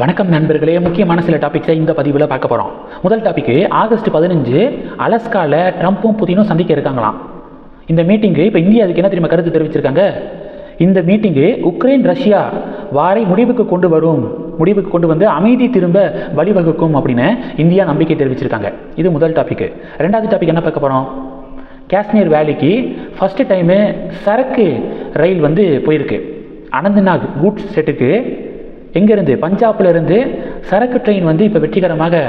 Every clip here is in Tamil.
வணக்கம் நண்பர்களே முக்கியமான சில டாபிக்ஸை இந்த பதிவில் பார்க்க போகிறோம் முதல் டாபிக்கு ஆகஸ்ட் பதினஞ்சு அலஸ்காவில் ட்ரம்ப்பும் புதினும் சந்திக்க இருக்காங்களாம். இந்த மீட்டிங்கு இப்போ இந்தியா அதுக்கு என்ன தெரியுமா கருத்து தெரிவிச்சிருக்காங்க? இந்த மீட்டிங்கு உக்ரைன் ரஷ்யா வாரை முடிவுக்கு கொண்டு வரும் முடிவுக்கு கொண்டு வந்து அமைதி திரும்ப வழிவகுக்கும் அப்படின்னு இந்தியா நம்பிக்கை தெரிவிச்சிருக்காங்க. இது முதல் டாபிக் ரெண்டாவது டாபிக் என்ன பார்க்க போகிறோம் காஷ்மீர் வேலிக்கு ஃபஸ்ட்டு டைமு சரக்கு ரயில் வந்து போயிருக்கு. அனந்தநாக் கூட்ஸ் செட்டுக்கு எங்கேருந்து? பஞ்சாப்லேருந்து சரக்கு ட்ரெயின் வந்து இப்போ வெற்றிகரமாக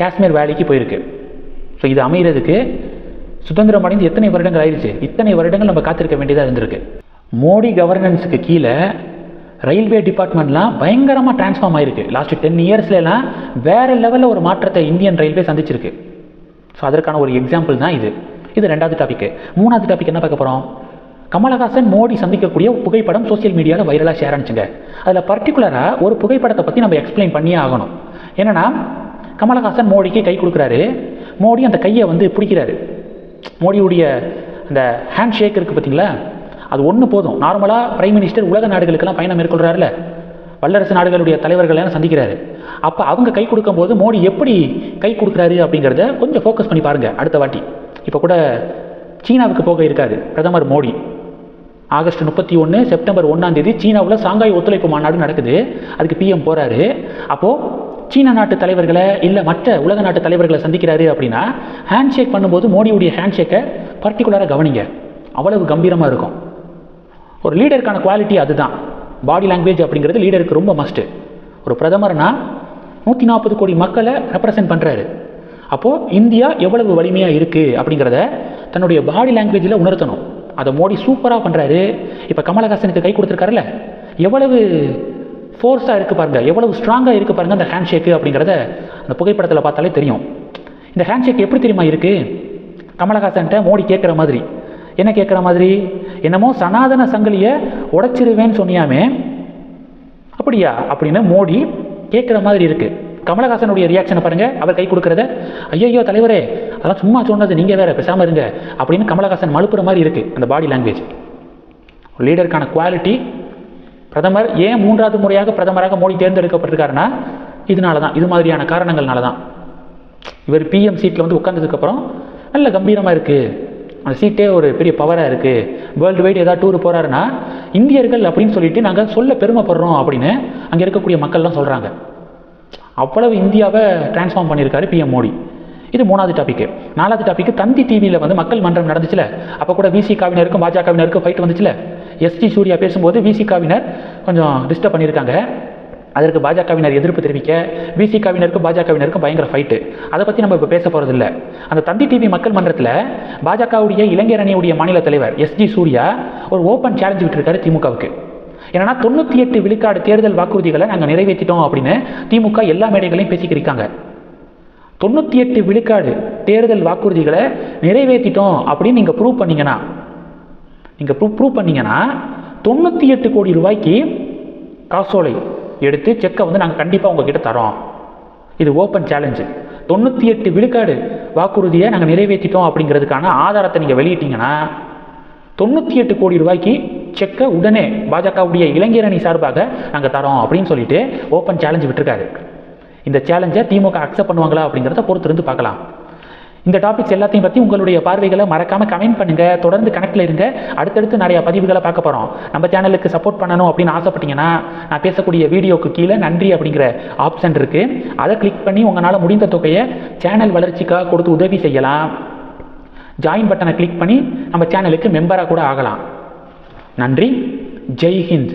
காஷ்மீர் வேலிக்கு போயிருக்கு. ஸோ இது அமைகிறதுக்கு சுதந்திரம் அடைந்து எத்தனை வருடங்கள் ஆயிடுச்சு இத்தனை வருடங்கள் நம்ம காத்திருக்க வேண்டியதாக இருந்திருக்கு. மோடி கவர்னன்ஸுக்கு கீழே ரயில்வே டிபார்ட்மெண்ட்லாம் பயங்கரமாக டிரான்ஸ்ஃபார்ம் ஆயிருக்கு. லாஸ்ட் டென் இயர்ஸ்லாம் வேறு லெவலில் ஒரு மாற்றத்தை இந்தியன் ரயில்வே சந்திச்சிருக்கு. ஸோ அதற்கான ஒரு எக்ஸாம்பிள் தான் இது. இது ரெண்டாவது டாபிக் மூணாவது டாபிக் என்ன பார்க்க போகிறோம் கமலஹாசன் மோடி சந்திக்கக்கூடிய புகைப்படம் சோஷியல் மீடியாவில் வைரலாக ஷேர் ஆனிச்சுங்க அதில் பர்டிகுலராக ஒரு புகைப்படத்தை பற்றி நம்ம எக்ஸ்பிளைன் பண்ணியே ஆகணும். என்னென்னா கமலஹாசன் மோடிக்கு கை கொடுக்குறாரு. மோடி அந்த கையை வந்து பிடிக்கிறாரு. மோடியுடைய அந்த ஹேண்ட் ஷேக் இருக்குது பார்த்தீங்களா அது ஒன்று போதும். நார்மலாக பிரைம் மினிஸ்டர் உலக நாடுகளுக்கெல்லாம் பயணம் மேற்கொள்கிறாருல வல்லரசு நாடுகளுடைய தலைவர்களெல்லாம் சந்திக்கிறாரு. அப்போ அவங்க கை கொடுக்கும்போது மோடி எப்படி கை கொடுக்குறாரு அப்படிங்கிறத கொஞ்சம் ஃபோக்கஸ் பண்ணி பாருங்கள் அடுத்த வாட்டி. இப்போ கூட சீனாவுக்கு போக இருக்காரு பிரதமர் மோடி. ஆகஸ்ட் முப்பத்தி ஒன்று செப்டம்பர் ஒன்றாம் தேதி சீனாவில் சாங்காய் ஒத்துழைப்பு மாநாடு நடக்குது. அதுக்கு பிஎம் போகிறாரு அப்போது சீன நாட்டு தலைவர்களை இல்லை மற்ற உலக நாட்டு தலைவர்களை சந்திக்கிறாரு அப்படின்னா ஹேண்ட் ஷேக் பண்ணும்போது மோடியுடைய ஹேண்ட் ஷேக்கை பர்டிகுலராக கவனிங்க. அவ்வளவு கம்பீரமாக இருக்கும். ஒரு லீடருக்கான குவாலிட்டி அதுதான். பாடி லாங்குவேஜ் அப்படிங்கிறது லீடருக்கு ரொம்ப மஸ்ட்டு ஒரு பிரதமர்னா நூற்றி நாற்பது கோடி மக்களை ரெப்ரசன்ட் பண்ணுறாரு அப்போது இந்தியா எவ்வளவு வலிமையாக இருக்குது அப்படிங்கிறத தன்னுடைய பாடி லாங்குவேஜில் உணர்த்தணும். அதை மோடி சூப்பராக பண்ணுறாரு இப்போ கமலஹாசனுக்கு கை கொடுத்துருக்காருல்ல? எவ்வளவு ஃபோர்ஸாக இருக்குது பாருங்கள் எவ்வளவு ஸ்ட்ராங்காக இருக்குது பாருங்கள் அந்த ஹேண்ட் ஷேக்கு அப்படிங்கிறத அந்த புகைப்படத்தில் பார்த்தாலே தெரியும். இந்த ஹேண்ட் ஷேக் எப்படி தெரியுமா இருக்குது கமலஹாசன்கிட்ட மோடி கேட்குற மாதிரி. என்ன கேட்குற மாதிரி? என்னமோ சனாதன சங்கிலியை உடைச்சிருவேன்னு சொன்னியாமே. அப்படியா? அப்படின்னு மோடி கேட்குற மாதிரி இருக்குது கமலஹாசனுடைய ரியாக்ஷனை பாருங்கள் அவர் கை கொடுக்குறத. ஐயோ தலைவரே அதெல்லாம் சும்மா சொன்னது நீங்கள் வேறு பேசாமல் இருங்க அப்படின்னு கமலஹாசன் மழுப்புற மாதிரி இருக்குது அந்த பாடி லாங்குவேஜ் லீடருக்கான குவாலிட்டி பிரதமர் ஏன் மூன்றாவது முறையாக பிரதமராக மோடி தேர்ந்தெடுக்கப்பட்டிருக்காருன்னா இதனால தான் இது மாதிரியான காரணங்கள்னால தான் இவர் பிஎம் சீட்டில் வந்து உட்காந்ததுக்கப்புறம் நல்ல கம்பீரமாக இருக்குது அந்த சீட்டே ஒரு பெரிய பவராக இருக்குது வேர்ல்டு வைடு ஏதாவது டூர் போகிறாருன்னா இந்தியர்கள் அப்படின்னு சொல்லிட்டு நாங்கள் சொல்ல பெருமைப்படுறோம் அப்படின்னு அங்கே இருக்கக்கூடிய மக்கள்லாம் சொல்கிறாங்க அவ்வளவு இந்தியாவை டிரான்ஸ்ஃபார்ம் பண்ணியிருக்காரு பிஎம் மோடி. இது மூணாவது டாபிக் நாலாவது டாபிக் தந்தி டிவியில் வந்து மக்கள் மன்றம் நடந்துச்சுல? அப்போ கூட விசிகாவினருக்கும் பாஜகவினருக்கும் ஃபைட் வந்துச்சுல? எஸ்டி சூர்யா பேசும்போது விசிகாவினர் கொஞ்சம் டிஸ்டர்ப் பண்ணியிருக்காங்க. அதற்கு பாஜகவினர் எதிர்ப்பு தெரிவிக்க விசிகாவினருக்கும் பாஜகவினருக்கும் பயங்கர ஃபைட்டு அதை பற்றி நம்ம இப்போ பேச போகிறதில்ல அந்த தந்தி டிவி மக்கள் மன்றத்தில் பாஜகவுடைய இளைஞர் அணியுடைய மாநில தலைவர் எஸ்ஜி சூர்யா ஒரு ஓப்பன் சேலஞ்சு விட்டுருக்காரு திமுகவுக்கு. ஏன்னா தொண்ணூற்றி எட்டு விழுக்காடு தேர்தல் வாக்குறுதிகளை நாங்கள் நிறைவேற்றிட்டோம் அப்படின்னு திமுக எல்லா மேடைகளையும் பேசிக்கிருக்காங்க தொண்ணூற்றி எட்டு விழுக்காடு தேர்தல் வாக்குறுதிகளை நிறைவேற்றிட்டோம் அப்படின்னு நீங்கள் ப்ரூவ் பண்ணீங்கன்னா நீங்கள் ப்ரூவ் ப்ரூவ் பண்ணீங்கன்னா தொண்ணூற்றி எட்டு கோடி ரூபாய்க்கு காசோலை எடுத்து செக்கை வந்து நாங்கள் கண்டிப்பாக உங்ககிட்ட தரோம். இது ஓப்பன் சேலஞ்சு தொண்ணூற்றி எட்டு விழுக்காடு வாக்குறுதியை நாங்கள் நிறைவேற்றிட்டோம் அப்படிங்கிறதுக்கான ஆதாரத்தை நீங்கள் வெளியிட்டீங்கன்னா தொண்ணூற்றி எட்டு கோடி ரூபாய்க்கு செக்கை உடனே பாஜகவுடைய இளைஞரணி சார்பாக நாங்கள் தரோம் அப்படின்னு சொல்லிட்டு ஓப்பன் சேலஞ்சு விட்டுருக்காரு. இந்த சேலஞ்சை திமுக அக்செப்ட் பண்ணுவாங்களா அப்படிங்கிறத பொறுத்திருந்து பார்க்கலாம். இந்த டாபிக்ஸ் எல்லாத்தையும் பற்றி உங்களுடைய பார்வைகளை மறக்காமல் கமெண்ட் பண்ணுங்கள் தொடர்ந்து கணக்கில் இருங்க. அடுத்தடுத்து நிறைய பதிவுகளை பார்க்க போகிறோம் நம்ம சேனலுக்கு சப்போர்ட் பண்ணணும் அப்படின்னு ஆசைப்பட்டீங்கன்னா நான் பேசக்கூடிய வீடியோக்கு கீழே நன்றி அப்படிங்கிற ஆப்ஷன் இருக்குது அதை கிளிக் பண்ணி உங்களால் முடிந்த தொகையை சேனல் வளர்ச்சிக்காக கொடுத்து உதவி செய்யலாம். ஜாயின் பட்டனை கிளிக் பண்ணி நம்ம சேனலுக்கு மெம்பராக கூட ஆகலாம். நன்றி. ஜெய் ஹிந்த்.